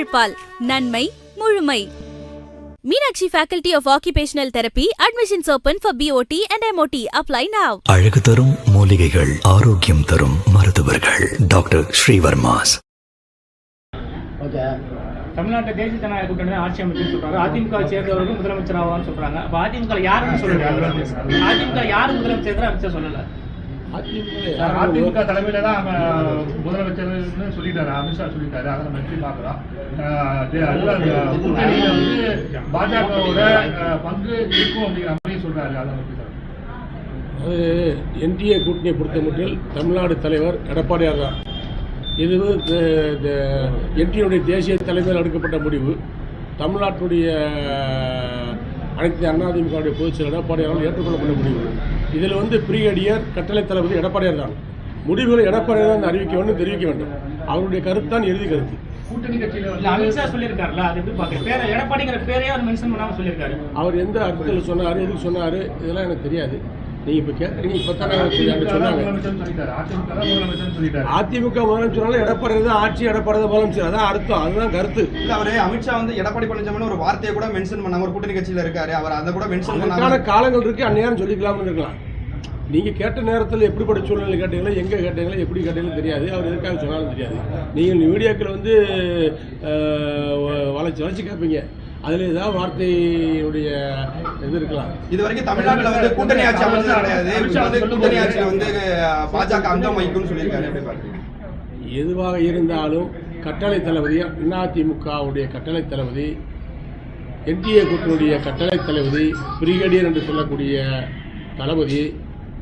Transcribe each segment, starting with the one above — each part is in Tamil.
தமிழ்பால் நன்மை முழுமை. Meenakshi faculty of occupational therapy admissions open for BOT and MOT apply now. அழகு தரும் மூலிகைகள் ஆரோக்கியம் தரும் மருத்துவர்கள். டாக்டர் ஸ்ரீவர்மாஸ். ஓகே. தமிழ்நாட்டை தேசிய ஜனநாயக கூட்டணி ஆட்சி அமைச்சுன்னு சொல்றாங்க. அதிமுக சேர்ந்தவர்கள் முதலமைச்சர் ஆவான்னு சொல்றாங்க. அப்ப அதிமுக யாருன்னு சொல்லுங்க அதிமுக யாரு முதலமைச்சர் அமைச்சர் சொல்லல. அதிமுக தலைமையில தான் அவன் முதலமைச்சர்னு சொல்லிட்டாரு அமித்ஷா சொல்லிட்டாரு. அதை நம்ம எப்படி கூட்டணியில வந்து பாஜகவோட பங்கு இருக்கும் அப்படிங்கிற மாதிரி சொல்றாரு அதை எப்படி? அது என்டிஏ கூட்டணியை பொறுத்த மட்டில் தமிழ்நாடு தலைவர் எடப்பாடியார் தான் இது என்டிஏடைய தேசிய தலைமையில் எடுக்கப்பட்ட முடிவு. தமிழ்நாட்டுடைய அனைத்து அதிமுகவுடைய பொதுச் செயலர் எடப்பாடியாரால் ஏற்றுக்கொள்ளப்பட்ட முடிவு. இதில் வந்து பிரிகேடியர் கட்டளை தளபதி எடப்பாடியார் தான். முடிவுகளை எடப்பாடியார் தான் அறிவிக்க வேண்டும் தெரிவிக்க வேண்டும். அவருடைய கருத்து தான் இறுதி கருத்து. அவர் எந்த அர்த்தத்தில் சொன்னார் எதுக்கு சொன்னார் இதெல்லாம் எனக்கு தெரியாது. நீங்கள் இப்போ கேட்குறீங்க இப்போ தானே அதிமுக சொன்னாங்க. அதிமுக முதலமைச்சரால எடப்பாடி தான் ஆட்சி எடப்பாடி தான் முதலமைச்சர். அதான் அர்த்தம் அதுதான் கருத்து. இல்ல அவரு அமித்ஷா வந்து எடப்பாடி பழனிசாமி ஒரு வார்த்தையை கூட மென்ஷன் பண்ணாம ஒரு கூட்டணி கட்சியில இருக்காரு. அவர் அதை கூட மென்ஷன் பண்ணாம காலங்கள் இருக்கு. அந்நேரம் சொல்லிக்கலாம்னு இருக்கலாம். நீங்க கேட்ட நேரத்தில் எப்படிப்பட்ட சூழ்நிலை கேட்டீங்களோ எங்க கேட்டீங்களோ எப்படி கேட்டீங்களோ தெரியாது. அவர் எதுக்காக சொன்னாலும் தெரியாது. நீங்கள் மீடியாக்கள் வந்து வளைச்சு வளைச்சு கேட்பீங்க அதில் ஏதாவது வார்த்தையுடைய இது இருக்கலாம். இது வரைக்கும் தமிழ்நாட்டுல வந்து கூட்டணி ஆட்சி அமைச்சது கிடையாது. வந்து கூட்டணி ஆட்சியில வந்து பாஜக அங்கம் வகிக்கும்னு சொல்லியிருக்காரு எதுவாக இருந்தாலும் கட்டளை தளபதி அதிமுகவுடைய கட்டளை தளபதி என்டிஏ கூட்டணியுடைய கட்டளை தளபதி பிரிகேடியர் என்று சொல்லக்கூடிய தளபதி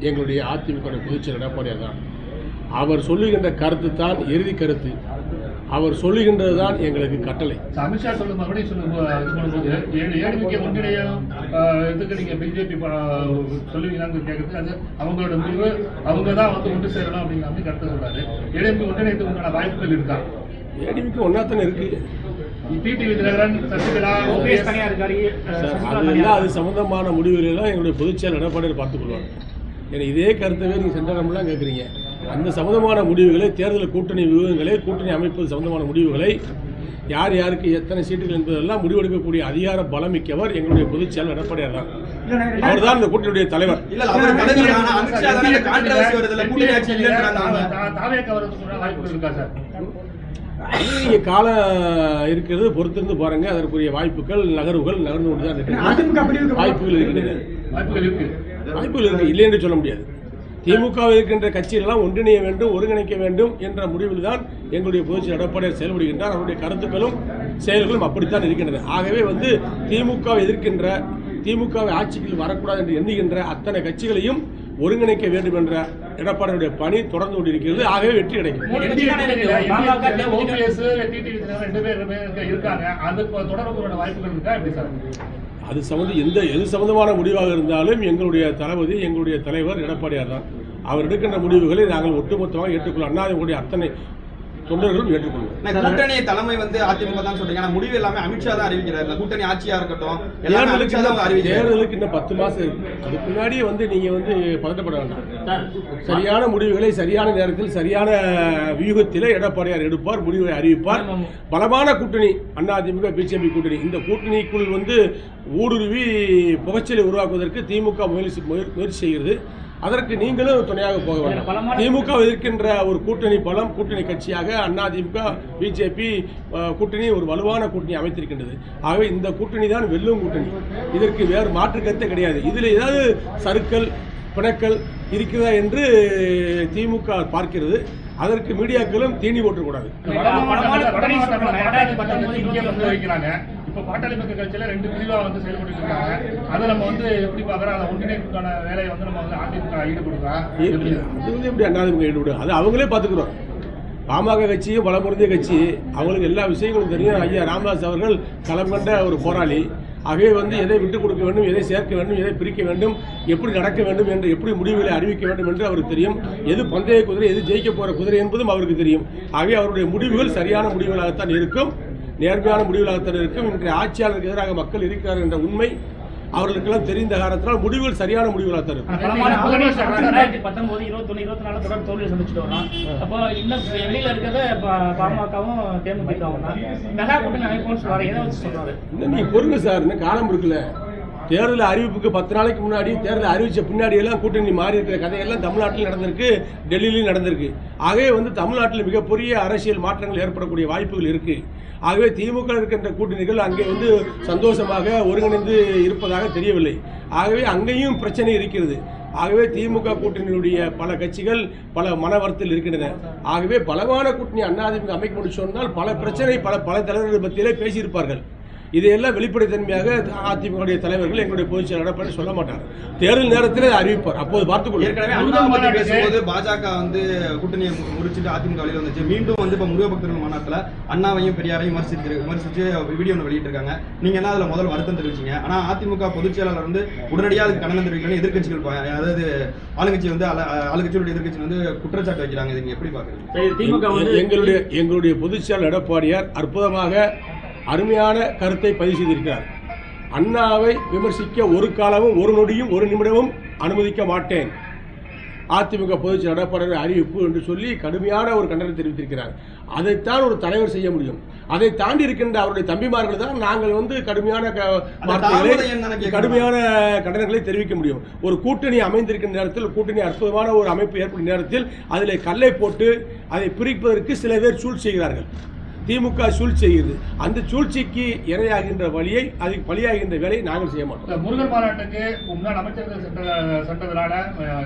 எங்களுடைய அதிமுக பொதுச்செயலர் எடப்பாடியார் தான். அவர் சொல்லுகின்ற கருத்து தான் இறுதி கருத்து. அவர் சொல்லுகின்றது தான் எங்களுக்கு கட்டளை. அமித்ஷா சொல்லும் மறுபடியும் சொல்லும் போ- இது பண்ணும்போது ஏழு ஏடிமிக்க ஒன்றிணையம் இதுக்கு நீங்க பிஜேபி சொல்லுவீங்களான்னு கேட்கறது அது அவங்களோட முடிவு. அவங்க தான் வந்து ஒன்று சேரணும் அப்படிங்கிற மாதிரி கருத்து சொல்றாரு. ஏடிஎம்கே ஒன்றிணையத்துக்கு உண்டான வாய்ப்புகள் இருக்கா? ஏடிமிக்கு ஒன்றா தானே இருக்குது அது சம்பந்தமான முடிவுகளெல்லாம் எங்களுடைய பொதுச்செயலர் எடப்பாடியார் பார்த்துக்கொள்வார் ஏன்னா இதே கருத்தவே நீங்கள் சென்றடம்லாம் கேட்குறீங்க அந்த சம்பந்தமான முடிவுகளை தேர்தல் கூட்டணி வியூகங்களை கூட்டணி அமைப்பது சம்பந்தமான முடிவுகளை யார் யாருக்கு எத்தனை சீட்டுகள் என்பதெல்லாம் முடிவெடுக்கக்கூடிய அதிகார பலமிக்கவர் எங்களுடைய பொதுச்செயலர் எடப்பாடியார் தான். அவர் தான் இந்த கூட்டணியுடைய தலைவர். காலம் இருக்கிறது பொறுத்திருந்து பாருங்க அதற்குரிய வாய்ப்புகள் நகர்வுகள் நகர்ந்து கொண்டு தான் இருக்கிறது. வாய்ப்புகள் இருக்கின்றன வாய்ப்புகள் இருக்கு. வாய்ப்புகள் இருக்கு இல்லை என்று சொல்ல முடியாது. திமுகவில் இருக்கின்ற கட்சிகளெல்லாம் ஒன்றிணைய வேண்டும் ஒருங்கிணைக்க வேண்டும் என்ற முடிவில் தான் எங்களுடைய பொதுச்செயலர் எடப்பாடியார் செயல்படுகின்றார். அவருடைய கருத்துக்களும் செயல்களும் அப்படித்தான் இருக்கின்றன. ஆகவே வந்து திமுகவை எதிர்க்கின்ற திமுகவை ஆட்சிக்கு வரக்கூடாது என்று எண்ணுகின்ற அத்தனை கட்சிகளையும் ஒருங்கிணைக்க வேண்டும் என்ற எடப்பாடியுடைய பணி தொடர்ந்து கொண்டிருக்கிறது. ஆகவே வெற்றி கிடைக்கும் இருக்காங்க. அதுக்கு தொடர்புகளோட வாய்ப்புகள் இருக்கா? எப்படி சார்? அது சம்மந்த எந்த எது சம்மந்தமான முடிவாக இருந்தாலும் எங்களுடைய தளபதி எங்களுடைய தலைவர் எடப்பாடியார் தான். அவர் எடுக்கின்ற முடிவுகளை நாங்கள் ஒட்டுமொத்தமாக ஏற்றுக்கொள்ள அண்ணாதவங்களுடைய அத்தனை தொண்டர்களும் ஏற்றுக்கொள்வோம் நான் கூட்டணி தலைமை வந்து அதிமுக தான் சொல்றீங்க. முடிவு எல்லாமே அமித்ஷா தான் அறிவிக்கிறாரு. கூட்டணி ஆட்சியா இருக்கட்டும் எல்லாமே அமித்ஷா தான் இன்னும் அறிவிக்கிறாரு. தேர்தலுக்கு இன்னும் பத்து மாசம் இருக்கு. அதுக்கு முன்னாடியே வந்து நீங்க வந்து பதட்டப்பட வேண்டாம். சரியான முடிவுகளை சரியான நேரத்தில் சரியான வியூகத்திலே எடப்பாடியார் எடுப்பார் முடிவை அறிவிப்பார். பலமான கூட்டணி அதிமுக பிஜேபி கூட்டணி. இந்த கூட்டணிக்குள் வந்து ஊடுருவி புகைச்சலை உருவாக்குவதற்கு திமுக முயற்சி முயற்- முயற்சி செய்கிறது. அதற்கு நீங்களும் துணையாக போக வேண்டாம் திமுக எதிர்க்கின்ற ஒரு கூட்டணி பலம் கூட்டணி கட்சியாக அதிமுக பிஜேபி கூட்டணி ஒரு வலுவான கூட்டணி அமைத்திருக்கின்றது ஆகவே இந்த கூட்டணி தான் வெல்லும் கூட்டணி இதற்கு வேறு மாற்று கருத்தே கிடையாது இதில் ஏதாவது சறுக்கல் பிணக்கல் இருக்கிறதா என்று திமுக பார்க்கிறது அதற்கு மீடியாக்களும் தீனி போட்டக்கூடாது இப்போ பாட்டாளி மக்கள் கட்சியில ரெண்டு பிரிவாக வந்து செயல்பட்டு இருக்காங்க. அதை நம்ம வந்து எப்படி பார்க்குறோம்? அதை ஒன்றிணைப்புக்கான வேலையை வந்து நம்ம வந்து அதிமுக ஈடுபடுறா எப்படி வந்து எப்படி அதிமுக ஈடுபடும் அது அவங்களே பார்த்துக்கிறோம். பாமக கட்சியும் பலமுறைந்த கட்சி அவங்களுக்கு எல்லா விஷயங்களும் தெரியும். ஐயா ராமதாஸ் அவர்கள் களம் கண்ட ஒரு போராளி. ஆகவே வந்து எதை விட்டுக் கொடுக்க வேண்டும் எதை சேர்க்க வேண்டும் எதை பிரிக்க வேண்டும் எப்படி நடக்க வேண்டும் என்று எப்படி முடிவுகளை அறிவிக்க வேண்டும் என்று அவருக்கு தெரியும். எது பந்தய குதிரை எது ஜெயிக்க போகிற குதிரை என்பதும் அவருக்கு தெரியும். ஆகவே அவருடைய முடிவுகள் சரியான முடிவுகளாகத்தான் இருக்கும். நேர்மையான முடிவுகளாகத்தான் இருக்கும். இன்றைய ஆட்சியாளருக்கு எதிராக மக்கள் இருக்கிறார்கள் என்ற உண்மை அவர்களுக்கெல்லாம் தெரிந்த காரணத்தினால் முடிவுகள் சரியான முடிவுகளாக தரும் ரெண்டாயிரத்தி பத்தொன்பது இருபத்தொன்னு இருபத்தி நாலு தொடர் சந்திச்சுட்டு வரோம் அப்போ இன்னும் வெளியில இருக்கிறது ப- பாமகவும் தேமுதிகவும் தான் மெகா கூட்டணி அமைப்போம்னு சொல்றாரு. எதை வச்சு சொல்றாரு? இன்னும் நீங்க பொறுங்க சார் இன்னும் காலம் இருக்குல்ல. தேர்தல் அறிவிப்புக்கு பத்து நாளைக்கு முன்னாடி தேர்தல் அறிவித்த பின்னாடி எல்லாம் கூட்டணி மாறி இருக்கிற கதையெல்லாம் தமிழ்நாட்டில் நடந்திருக்கு டெல்லியிலும் நடந்திருக்கு. ஆகவே வந்து தமிழ்நாட்டில் மிகப்பெரிய அரசியல் மாற்றங்கள் ஏற்படக்கூடிய வாய்ப்புகள் இருக்குது ஆகவே திமுக இருக்கின்ற கூட்டணிகள் அங்கே வந்து சந்தோஷமாக ஒருங்கிணைந்து இருப்பதாக தெரியவில்லை. ஆகவே அங்கேயும் பிரச்சனை இருக்கிறது. ஆகவே திமுக கூட்டணியினுடைய பல கட்சிகள் பல மனவரத்தில் இருக்கின்றன. ஆகவே பலமான கூட்டணி அண்ணாதிமுக அமைக்க முடியும் சொன்னால் பல பிரச்சனை பல பல தலைவர்கள் மத்தியிலே பேசியிருப்பார்கள். இதையெல்லாம் வெளிப்படைத்தன்மையாக அதிமுக தலைவர்கள் எங்களுடைய பொதுச் செயலாளர் சொல்ல மாட்டார். தேர்தல் நேரத்தில் அறிவிப்பார். அப்போது பார்த்துக் ஏற்கனவே கொள்ளுங்கள் அண்ணா பத்தி பேசும்போது பாஜக வந்து கூட்டணியை முறிச்சிட்டு அதிமுக வெளியில வந்துச்சு. மீண்டும் வந்து இப்ப முருகபக்தர்கள் மாநாட்டுல அண்ணாவையும் பெரியாரையும் விமர்சிச்சு விமர்சிச்சு வீடியோ ஒன்று வெளியிட்டிருக்காங்க. நீங்க என்ன அதுல முதல் வருத்தம் தெரிவிச்சீங்க? ஆனா அதிமுக பொதுச் செயலாளர் வந்து உடனடியாக அதுக்கு கண்டனம் தெரிவிக்கணும் எதிர்க்கட்சிகள் ப- அதாவது ஆளுங்கட்சி வந்து ஆளு- ஆளுங்கட்சியோட எதிர்க்கட்சி வந்து குற்றச்சாட்டு வைக்கிறாங்க. இதை நீங்க எப்படி பாக்குறீங்க திமுக வந்து எங்களுடைய எங்களுடைய பொதுச் செயலாளர் எடப்பாடியார் அற்புதமாக அருமையான கருத்தை பதிவு செய்திருக்கிறார். அண்ணாவை விமர்சிக்க ஒரு காலமும் ஒரு நொடியும் ஒரு நிமிடமும் அனுமதிக்க மாட்டேன். அதிமுக பொதுச் எடப்பாடியார் அறிவிப்பு என்று சொல்லி கடுமையான ஒரு கண்டனம் தெரிவித்திருக்கிறார். அதைத்தான் ஒரு தலைவர் செய்ய முடியும். அதை தாண்டி இருக்கின்ற அவருடைய தம்பிமார்கள் தான் நாங்கள் வந்து கடுமையான வார்த்தைகளை. கடுமையான கண்டனங்களை தெரிவிக்க முடியும். ஒரு கூட்டணி அமைந்திருக்கின்ற நேரத்தில் கூட்டணி அற்புதமான ஒரு அமைப்பு ஏற்படும் நேரத்தில் அதில் கல்லை போட்டு அதை பிரிப்பதற்கு சில பேர் சூழ்ச்சி செய்கிறார்கள். திமுக சூழ்ச்சி செய்கிறது அந்த சூழ்ச்சிக்கு இரையாகின்ற வழியை அதுக்கு பலியாகின்ற வேலையை நாங்கள் செய்ய மாட்டோம். முருகன் மாநாட்டுக்கு முன்னாள் அமைச்சர்கள் சென்ற சென்றதுனால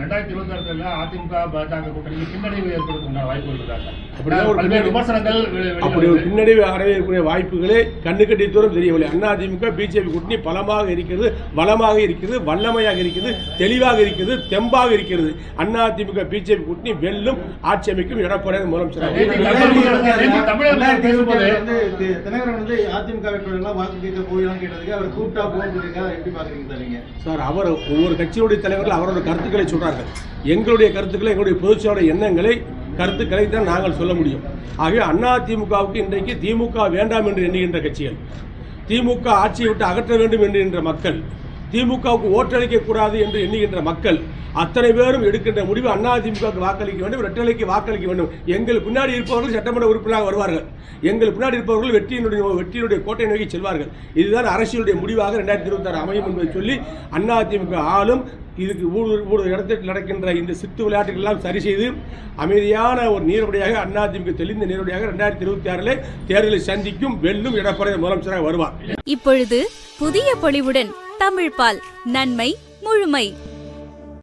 ரெண்டாயிரத்தி இருபத்தி ஆறுல அதிமுக பாஜக கூட்டணிக்கு பின்னடைவு ஏற்படுத்தும் வாய்ப்பு இருக்காங்க அப்படிதான் ஒரு பல்வேறு விமர்சனங்கள் வெ- வெளியில அப்படி ஒரு. பின்னடைவு அடையக்கூடிய வாய்ப்புகளே கண்ணுக்கட்டி தூரம் தெரியவில்லை. அதிமுக பிஜேபி கூட்டணி பலமாக இருக்கிறது பலமாக இருக்கிறது வல்லமையாக இருக்கிறது தெளிவாக இருக்கிறது தெம்பாக இருக்கிறது. அதிமுக பிஜேபி கூட்டணி வெல்லும் ஆட்சி அமைக்கும் எடப்பாடி முதலமைச்சராக தினகரன் வந்து அதிமுக வாக்கு கேட்க போயெல்லாம் கேட்டதுக்கு அவர் கூப்பிட்டா எப்படி பாக்குறீங்க சார் அவர் ஒவ்வொரு கட்சியுடைய தலைவர்கள் அவரோட கருத்துக்களை சொல்றார்கள். எங்களுடைய கருத்துக்களை எங்களுடைய பொதுச்செயலாளர் எண்ணங்களை கருத்துக்களை தான் நாங்கள் சொல்ல முடியும். ஆகவே அண்ணா திமுகவுக்கு இன்றைக்கு திமுக வேண்டாம் என்று எண்ணுகின்ற கட்சிகள் திமுக ஆட்சியை விட்டு அகற்ற வேண்டும் என்கின்ற மக்கள் திமுகவுக்கு ஓட்டளிக்க கூடாது என்று எண்ணுகின்ற மக்கள் அத்தனை பேரும் எடுக்கின்ற முடிவு அண்ணா திமுகவுக்கு வாக்களிக்க வேண்டும் இரட்டலைக்கு வாக்களிக்க வேண்டும். எங்கள் பின்னாடி இருப்பவர்கள் சட்டமன்ற உறுப்பினராக வருவார்கள். எங்கள் பின்னாடி இருப்பவர்கள் வெற்றியினுடைய வெற்றியினுடைய கோட்டை நோக்கி செல்வார்கள். இதுதான் அரசியலுடைய முடிவாக ரெண்டாயிரத்தி இருபத்தாறு அமையும் என்பதை சொல்லி அண்ணா திமுக ஆளும் இதுக்கு ஊழல் ஊழல் இடத்தில் நடக்கின்ற இந்த சித்து விளையாட்டுகள் எல்லாம் சரி செய்து அமைதியான ஒரு நீரோடையாக அண்ணா திமுக தெளிந்த நீரோடையாக ரெண்டாயிரத்தி இருபத்தி ஆறில் தேர்தலை சந்திக்கும் வெல்லும் எடப்பாடி முதலமைச்சராக வருவார். இப்பொழுது புதிய பொலிவுடன் தமிழ்பால் நன்மை முழுமை.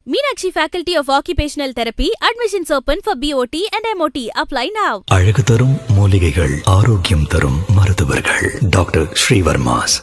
Meenakshi faculty of occupational therapy admissions open for BOT and MOT apply now அழகு தரும் மூலிகைகள் ஆரோக்கியம் தரும் மருத்துவர்கள். டாக்டர் ஸ்ரீவர்மாஸ்